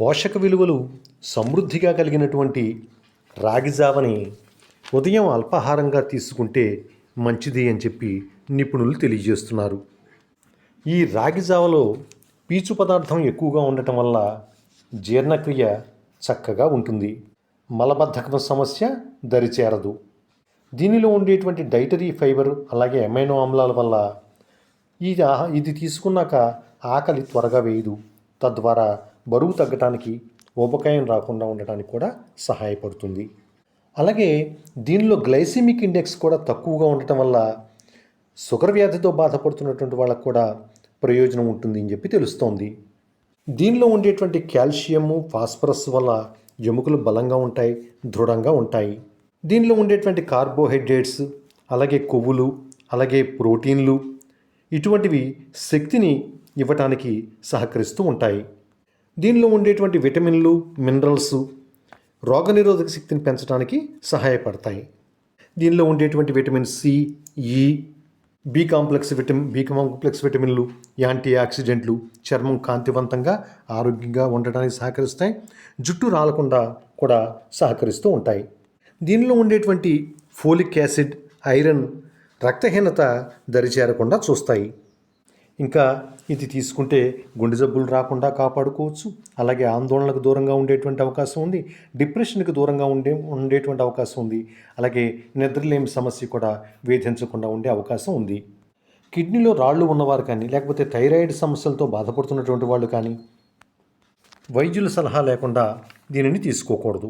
పోషక విలువలు సమృద్ధిగా కలిగినటువంటి రాగి జావని ఉదయం అల్పాహారంగా తీసుకుంటే మంచిది అని చెప్పి నిపుణులు తెలియజేస్తున్నారు. ఈ రాగి జావలో పీచు పదార్థం ఎక్కువగా ఉండటం వల్ల జీర్ణక్రియ చక్కగా ఉంటుంది. మలబద్ధకం సమస్య దరిచేరదు. దీనిలో ఉండేటువంటి డైటరీ ఫైబర్ అలాగే అమైనో ఆమ్లాల వల్ల ఇది ఆహా- ఇది తీసుకున్నాక ఆకలి త్వరగా వేయదు. తద్వారా బరువు తగ్గటానికి ఊబకాయం రాకుండా ఉండటానికి కూడా సహాయపడుతుంది. అలాగే దీనిలో గ్లైసిమిక్ ఇండెక్స్ కూడా తక్కువగా ఉండటం వల్ల షుగర్ వ్యాధితో బాధపడుతున్నటువంటి వాళ్ళకు కూడా ప్రయోజనం ఉంటుంది అని చెప్పి తెలుస్తోంది. దీనిలో ఉండేటువంటి కాల్షియము ఫాస్ఫరస్ వల్ల ఎముకలు బలంగా ఉంటాయి దృఢంగా ఉంటాయి. దీనిలో ఉండేటువంటి కార్బోహైడ్రేట్స్ అలాగే కొవ్వులు అలాగే ప్రోటీన్లు ఇటువంటివి శక్తిని ఇవ్వటానికి సహకరిస్తూ ఉంటాయి. దీనిలో ఉండేటువంటి విటమిన్లు మినరల్స్ రోగనిరోధక శక్తిని పెంచడానికి సహాయపడతాయి. దీనిలో ఉండేటువంటి vitamin C E B complex vitamin B complex విటమిన్లు యాంటీ ఆక్సిడెంట్లు చర్మం కాంతివంతంగా ఆరోగ్యంగా ఉండడానికి సహకరిస్తాయి. జుట్టు రాలకుండా కూడా సహకరిస్తూ ఉంటాయి. దీనిలో ఉండేటువంటి ఫోలిక్ యాసిడ్ ఐరన్ రక్తహీనత దరిచేరకుండా చూస్తాయి. ఇంకా ఇది తీసుకుంటే గుండె జబ్బులు రాకుండా కాపాడుకోవచ్చు. అలాగే ఆందోళనకు దూరంగా ఉండేటువంటి అవకాశం ఉంది. డిప్రెషన్కి దూరంగా ఉండే ఉండేటువంటి అవకాశం ఉంది. అలాగే నిద్రలేమి సమస్య కూడా వేధించకుండా ఉండే అవకాశం ఉంది. కిడ్నీలో రాళ్ళు ఉన్నవారు కానీ లేకపోతే థైరాయిడ్ సమస్యలతో బాధపడుతున్నటువంటి వాళ్ళు కానీ వైద్యుల సలహా లేకుండా దీనిని తీసుకోకూడదు.